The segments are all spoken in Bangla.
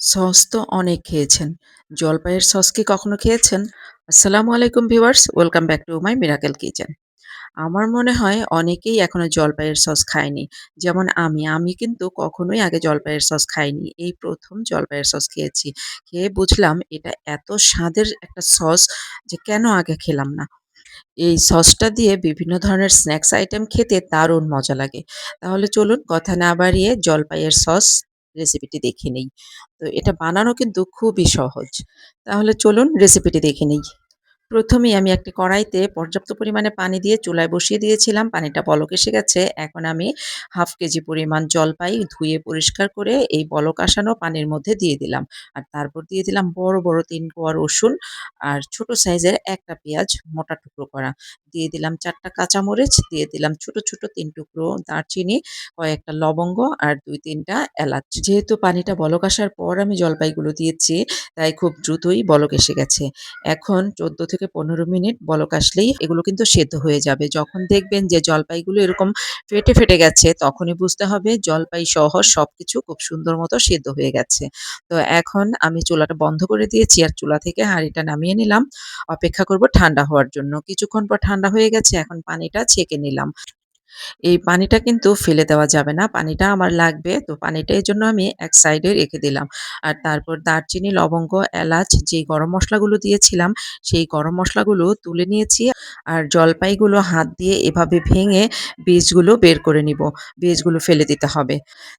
সস তো অনেক খেয়েছেন। জলপাইয়ের সস কি কখনো খেয়েছেন? আসসালামু আলাইকুম viewers, welcome back to my miracle kitchen. আমার মনে হয় অনেকেই এখনও জলপাইয়ের সস খায়নি। যেমন আমি, আমি কিন্তু কখনোই আগে জলপাইয়ের সস খাইনি। এই প্রথম জলপাইয়ের সস খেয়েছি। খেয়ে বুঝলাম এটা এত স্বাদের একটা সস যে কেন আগে খেলাম না। এই সসটা দিয়ে বিভিন্ন ধরনের স্ন্যাক্স আইটেম খেতে দারুণ মজা লাগে। তাহলে চলুন কথা না বাড়িয়ে জলপাইয়ের সস রেসিপিটি দেখে নেই। তো এটা বানানো কিন্তু খুবই সহজ। তাহলে চলুন রেসিপিটি দেখে নেই। প্রথমেই আমি একটি কড়াইতে পর্যাপ্ত পরিমাণে পানি দিয়ে চুলায় বসিয়ে দিয়েছিলাম। পানিটা বলক এসে গেছে। এখন আমি হাফ কেজি পরিমাণ জলপাই ধুয়ে পরিষ্কার করে এই বলক আসানো পানির মধ্যে দিয়ে দিলাম। আর তারপর দিয়ে দিলাম বড়, বড় ৩ কোয়া রসুন আর ছোট সাইজের একটা পেঁয়াজ মোটা টুকরো করা। দিয়ে দিলাম চারটা কাঁচামরিচ, দিয়ে দিলাম ছোট, ছোট তিন টুকরো দারচিনি, কয়েকটা লবঙ্গ আর দুই তিনটা এলাচ। যেহেতু পানিটা বলক আসার পর আমি জলপাইগুলো দিয়েছি, তাই খুব দ্রুতই বলক এসে গেছে। এখন ১৪ থেকে ১৫ মিনিট বলক আসলেই এগুলো কিন্তু সেদ্ধ হয়ে যাবে। যখন দেখবেন যে জলপাইগুলো এরকম ফেটে, ফেটে গেছে তখনই বুঝতে হবে জলপাই সহ সবকিছু খুব সুন্দর মতো সেদ্ধ হয়ে গেছে। তো এখন আমি চুলাটা বন্ধ করে দিয়েছি আর চুলা থেকে হাঁড়িটা নামিয়ে নিলাম। অপেক্ষা করব ঠান্ডা হওয়ার জন্য। কিছুক্ষণ পর হয়ে গেছে এখন পানিটা ছেঁকে নিলাম। এই পানিটা কিন্তু ফেলে দেওয়া যাবে না। পানিটা আমার লাগবে। তো পানিটা এই জন্য আমি এক সাইডে রেখে দিলাম। আর তারপর দারচিনি, লবঙ্গ, এলাচ যেই গরম মশলাগুলো দিয়েছিলাম, সেই গরম মশলাগুলো তুলে নিয়েছি। আর জলপাইগুলো হাত দিয়ে এভাবে ভেঙে বীজগুলো বের করে নিব। বীজগুলো ফেলে দিতে হবে।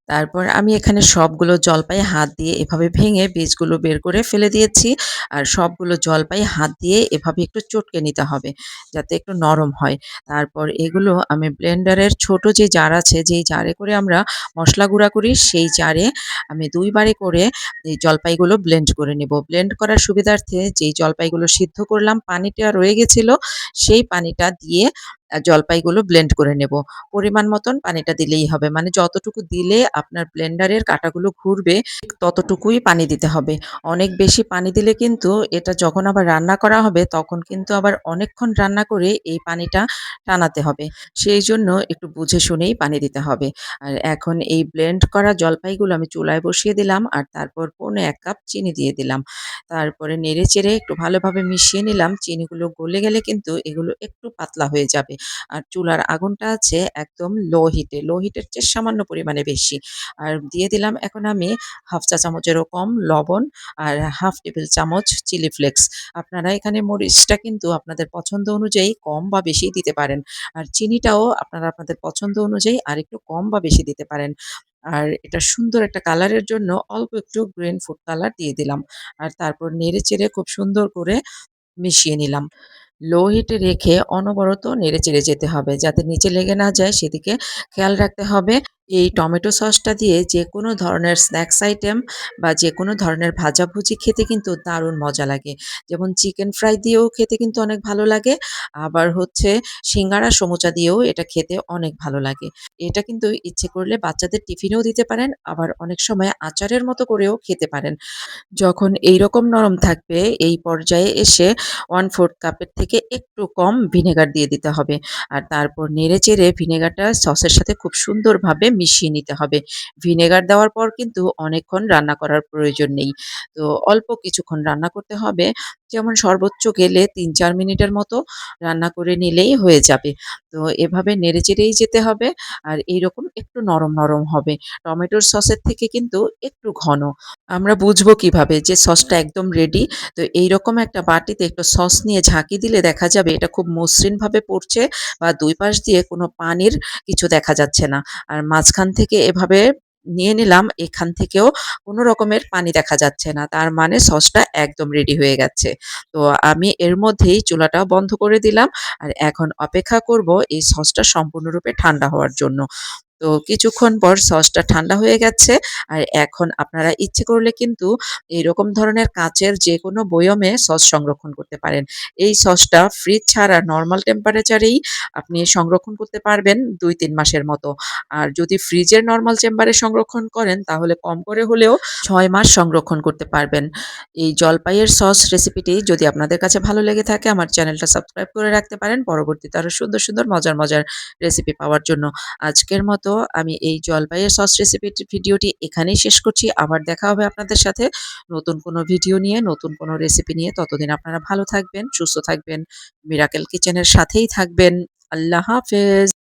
তারপর আমি এখানে সবগুলো জলপাই হাত দিয়ে এভাবে ভেঙে বীজগুলো বের করে ফেলে দিয়েছি। আর সবগুলো জলপাই হাত দিয়ে এভাবে একটু চটকে নিতে হবে, যাতে একটু নরম হয়। তারপর এগুলো আমি ব্লেন্ডারের ছোট যে জার আছে, যেই জারে করে আমরা মশলা গুঁড়া করি, সেই জারে আমি দুইবারে করে এই জলপাইগুলো ব্লেন্ড করে নেব। ব্লেন্ড করার সুবিধার্থে যেই জলপাইগুলো সিদ্ধ করলাম, পানিটা রয়ে গেছিল, সেই পানিটা দিয়ে জলপাইগুলো ব্লেন্ড করে নেব। পরিমাণ মতন পানিটা দিলেই হবে। মানে যতটুকু দিলে আপনার ব্লেন্ডারের কাঁটাগুলো ঘুরবে, ততটুকুই পানি দিতে হবে। অনেক বেশি পানি দিলে কিন্তু এটা যখন আবার রান্না করা হবে, তখন কিন্তু আবার অনেকক্ষণ রান্না করে এই পানিটা টানাতে হবে। সেই জন্য একটু বুঝে শুনেই পানি দিতে হবে। আর এখন এই ব্লেন্ড করা জলপাইগুলো আমি চুলায় বসিয়ে দিলাম আর তারপর পৌনে এক কাপ চিনি দিয়ে দিলাম। তারপরে নেড়ে-চেড়ে একটু ভালোভাবে মিশিয়ে নিলাম। চিনিগুলো গলে গেলে কিন্তু এগুলো একটু পাতলা হয়ে যাবে। আর চুলার আগুনটা আছে একদম লো হিটে, লো হিটের চেয়ে সামান্য পরিমাণে বেশি। আর দিয়ে দিলাম এখন আমি হাফ চা চামচেরও কম লবণ আর হাফ টেবিল চামচ চিলি ফ্লেক্স। আপনারা এখানে মরিচটা কিন্তু আপনাদের পছন্দ অনুযায়ী কম বা বেশি দিতে পারেন। আর চিনিটাও আপনারা আপনাদের পছন্দ অনুযায়ী আরেকটু কম বা বেশি দিতে পারেন। আর এটা সুন্দর একটা কালারের জন্য অল্প একটু গ্রিন ফুড কালার দিয়ে দিলাম। আর তারপর নেড়ে-চেড়ে খুব সুন্দর করে মিশিয়ে নিলাম। লো হিটে রেখে অনবরত নেড়ে-চেড়ে যেতে হবে যাতে নিচে লেগে না যায়, সেদিকে খেয়াল রাখতে হবে। এই টমেটো সসটা দিয়ে যে কোনো ধরনের স্ন্যাক্স আইটেম বা যে কোনো ধরনের ভাজাভুজি খেতে কিন্তু দারুণ মজা লাগে। যেমন চিকেন ফ্রাই দিয়েও খেতে কিন্তু অনেক ভালো লাগে। আবার হচ্ছে সিঙ্গারা, সমুচা দিয়েও এটা খেতে অনেক ভালো লাগে। এটা কিন্তু ইচ্ছে করলে বাচ্চাদের টিফিনেও দিতে পারেন, আবার অনেক সময় আচারের মতো করেও খেতে পারেন। যখন এই রকম নরম থাকবে, এই পর্যায়ে এসে 1/4 কাপের থেকে একটু কম ভিনেগার দিয়ে দিতে হবে। আর তারপর নেড়ে-চেড়ে ভিনেগারটা সসের সাথে খুব সুন্দরভাবে মিশিয়ে নিতে হবে। ভিনেগার দেওয়ার পর কিন্তু অনেকক্ষণ রান্না করার প্রয়োজন নেই। তো অল্প কিছুক্ষণ রান্না করতে হবে। যেমন সর্বোচ্চ গেলে ৩-৪ মিনিটের মতো রান্না করে নিলেই হয়ে যাবে। তো এভাবে নেড়ে-চেড়েই যেতে হবে। আর এইরকম একটু নরম, নরম হবে। টমেটোর সসের থেকে কিন্তু একটু ঘন। আমরা বুঝব কীভাবে যে সসটা একদম রেডি? তো এইরকম একটা বাটিতে একটু সস নিয়ে ঝাঁকি দিলে দেখা যাবে এটা খুব মসৃণভাবে পড়ছে বা দুই পাশ দিয়ে কোনো পানির কিছু দেখা যাচ্ছে না। আর মাঝখান থেকে এভাবে নিয়ে নিলাম, এখান থেকেও কোনো রকমের পানি দেখা যাচ্ছে না। তার মানে সসটা একদম রেডি হয়ে গেছে। তো আমি এর মধ্যেই চুলাটা বন্ধ করে দিলাম। আর এখন অপেক্ষা করব এই সসটা সম্পূর্ণরূপে ঠান্ডা হওয়ার জন্য। তো কিছুক্ষণ পর সসটা ঠান্ডা হয়ে গেছে। আর এখন আপনারা ইচ্ছে করলে কিন্তু এরকম ধরনের কাঁচের যে কোনো বয়মে সস সংরক্ষণ করতে পারেন। এই সসটা ফ্রিজ ছাড়া নরমাল টেম্পারেচারেই আপনি সংরক্ষণ করতে পারবেন ২-৩ মাসের মতো। আর যদি ফ্রিজের নরমাল চেম্বারে সংরক্ষণ করেন তাহলে কম করে হলেও ছয় মাস সংরক্ষণ করতে পারবেন। এই জলপাইয়ের সস রেসিপিটি যদি আপনাদের কাছে ভালো লেগে থাকে আমার চ্যানেলটা সাবস্ক্রাইব করে রাখতে পারেন পরবর্তীতে আরও সুন্দর, সুন্দর মজার, মজার রেসিপি পাওয়ার জন্য। আজকের মতো তো আমি এই জলপাইয়ের সস রেসিপির ভিডিওটি এখানেই শেষ করছি। আবার দেখা হবে আপনাদের সাথে নতুন কোনো ভিডিও নিয়ে, নতুন কোনো রেসিপি নিয়ে। ততদিন আপনারা ভালো থাকবেন, সুস্থ থাকবেন, মিরাকেল কিচেনের সাথেই থাকবেন। আল্লাহ হাফেজ।